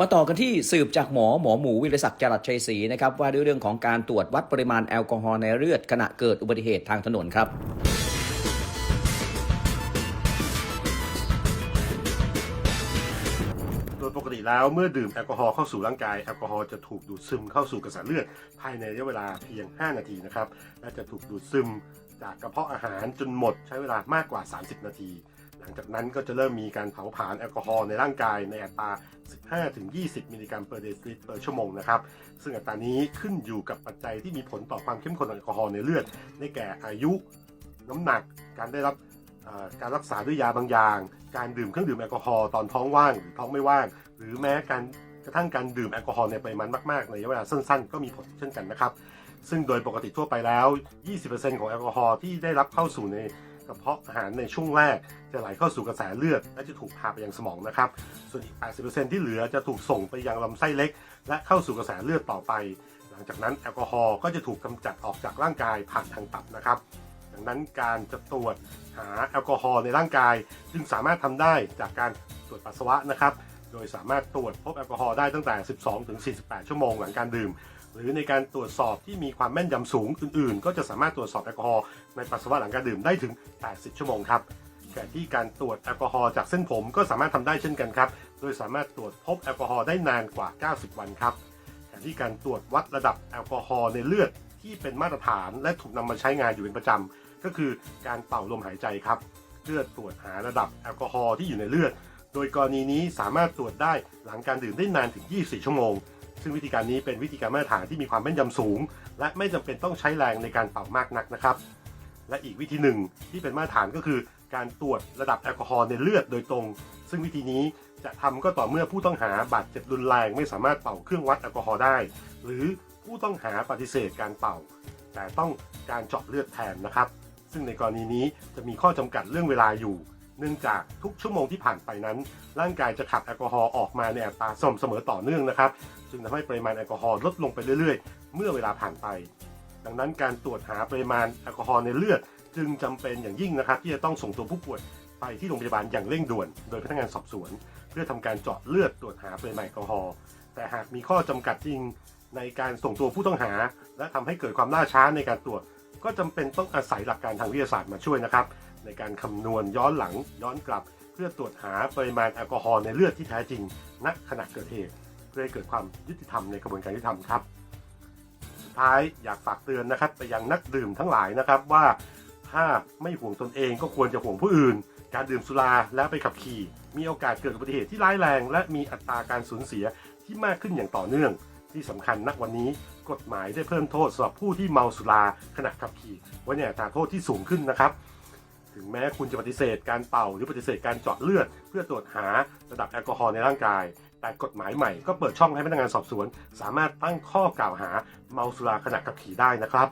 มาต่อกันที่สืบจากหมอหมอหมูวิรศักดิ์จรัสชัยศรีนะครับว่าด้วยเรื่องของการตรวจวัดปริมาณแอลกอฮอล์ในเลือดขณะเกิดอุบัติเหตุทางถนนครับโดยปกติแล้วเมื่อดื่มแอลกอฮอล์เข้าสู่ร่างกาย แอลกอฮอล์จะถูกดูดซึมเข้าสู่กระแสเลือด ภายในระยะเวลาเพียง 5 นาทีนะครับและจะถูกดูดซึมจากกระเพาะอาหารจนหมดใช้เวลามากกว่า 30 นาที หลังจากนั้นก็จะเริ่มมีการเผาผลาญแอลกอฮอล์ในร่างกายในอัตรา 15-20 มิลลิกรัมเปอร์เดซิลิตรต่อชั่วโมงนะครับ ซึ่งอัตรานี้ขึ้นอยู่กับปัจจัยที่มีผลต่อความเข้มข้นของแอลกอฮอล์ในเลือด ได้แก่อายุ น้ำหนัก การได้รับการรักษาด้วยยาบางอย่าง การดื่มเครื่องดื่มแอลกอฮอล์ตอนท้องว่างหรือท้องไม่ว่าง หรือแม้การกระทั่งการดื่มแอลกอฮอล์ในปริมาณมากๆ ในระยะเวลาสั้นๆ ก็มีผลเช่นกันนะครับ ซึ่งโดยปกติทั่วไปแล้ว 20%ของแอลกอฮอล์ที่ได้รับเข้าสู่ใน กระเพาะอาหารในช่วงแรก จะไหลเข้าสู่กระแสเลือด และจะถูกพาไปยังสมองนะครับ ส่วนอีก 80%ที่เหลือจะถูกส่งไปยังลำไส้เล็ก และเข้าสู่กระแสเลือดต่อไป หลังจากนั้นแอลกอฮอล์ก็จะถูกกำจัดออกจากร่างกายผ่านทางตับนะครับดังนั้นการจะตรวจหาแอลกอฮอล์ในร่างกาย จึงสามารถทำได้จากการตรวจปัสสาวะนะครับ โดยสามารถตรวจพบแอลกอฮอล์ได้ตั้งแต่ 12 ถึง 48 ชั่วโมงหลังการดื่มหรือในการตรวจสอบที่มีความแม่นยำสูงอื่นๆ ก็จะสามารถตรวจสอบแอลกอฮอล์ในปัสสาวะหลังการดื่มได้ถึง 80 ชั่วโมงครับแต่ที่การตรวจแอลกอฮอล์จากเส้นผมก็สามารถทำได้เช่นกันครับโดยสามารถตรวจพบแอลกอฮอล์ได้นานกว่า 90 วันครับแต่ที่การตรวจวัดระดับแอลกอฮอล์ในเลือดที่เป็นมาตรฐานและถูกนำมาใช้งานอยู่เป็นประจำก็คือการเป่าลมหายใจครับเพื่อตรวจหาระดับแอลกอฮอล์ที่อยู่ในเลือด โดยกรณีนี้สามารถตรวจได้หลังการดื่มได้นานถึง 24 ชั่วโมง ซึ่งวิธีการนี้เป็นวิธีการมาตรฐานที่มีความแม่นยำสูง และไม่จำเป็นต้องใช้แรงในการเป่ามากนักนะครับ และอีกวิธีหนึ่งที่เป็นมาตรฐานก็คือ การตรวจระดับแอลกอฮอล์ในเลือดโดยตรง ซึ่งวิธีนี้จะทำก็ต่อเมื่อผู้ต้องหาบาดเจ็บรุนแรงไม่สามารถเป่าเครื่องวัดแอลกอฮอล์ได้ หรือผู้ต้องหาปฏิเสธการเป่า แต่ต้องการเจาะเลือดแทนนะครับ ซึ่งในกรณีนี้จะมีข้อจำกัดเรื่องเวลาอยู่ เนื่องจากทุกชั่วโมงที่ผ่านไปนั้น ร่างกายจะขับแอลกอฮอล์ออกมาในอัตราสม่ำเสมอต่อเนื่องนะครับจึงทำให้ปริมาณแอลกอฮอล์ลดลงไปเรื่อยๆ เมื่อเวลาผ่านไป ดังนั้นการตรวจหาปริมาณแอลกอฮอล์ในเลือด จึงจำเป็นอย่างยิ่งนะครับ ที่จะต้องส่งตัวผู้ป่วยไปที่โรงพยาบาลอย่างเร่งด่วน โดยพนักงานสอบสวน เพื่อทำการเจาะเลือดตรวจหาปริมาณแอลกอฮอล์แต่หากมีข้อจำกัดจริงในการส่งตัวผู้ต้องหา และทำให้เกิดความล่าช้าในการตรวจ ก็จำเป็นต้องอาศัยหลักการทางวิทยาศาสตร์มาช่วยนะครับ ในการคำนวณย้อนหลังย้อนกลับ เพื่อตรวจหาปริมาณแอลกอฮอล์ในเลือดที่แท้จริงณขณะเกิดเหตุ เพื่อให้เกิดความยุติธรรมในกระบวนการยุติธรรมครับ สุดท้ายอยากฝากเตือนนะครับไปยังนักดื่มทั้งหลายนะครับว่าถ้าไม่ห่วงตนเองก็ควรจะห่วงผู้อื่น การดื่มสุราแล้วไปขับขี่ มีโอกาสเกิดอุบัติเหตุที่ร้ายแรง และมีอัตราการสูญเสียที่มากขึ้นอย่างต่อเนื่อง ที่สำคัญณวันนี้กฎหมายได้เพิ่มโทษสำหรับผู้ที่เมาสุราขณะขับขี่ไว้ในอัตราโทษที่สูงขึ้นนะครับ ถึงแม้คุณจะปฏิเสธการเป่าหรือปฏิเสธการเจาะเลือด เพื่อตรวจหาระดับแอลกอฮอล์ในร่างกาย แต่กฎหมายใหม่ก็เปิดช่องให้พนักงานสอบสวน สามารถตั้งข้อกล่าวหาเมาสุราขณะขับขี่ได้นะครับ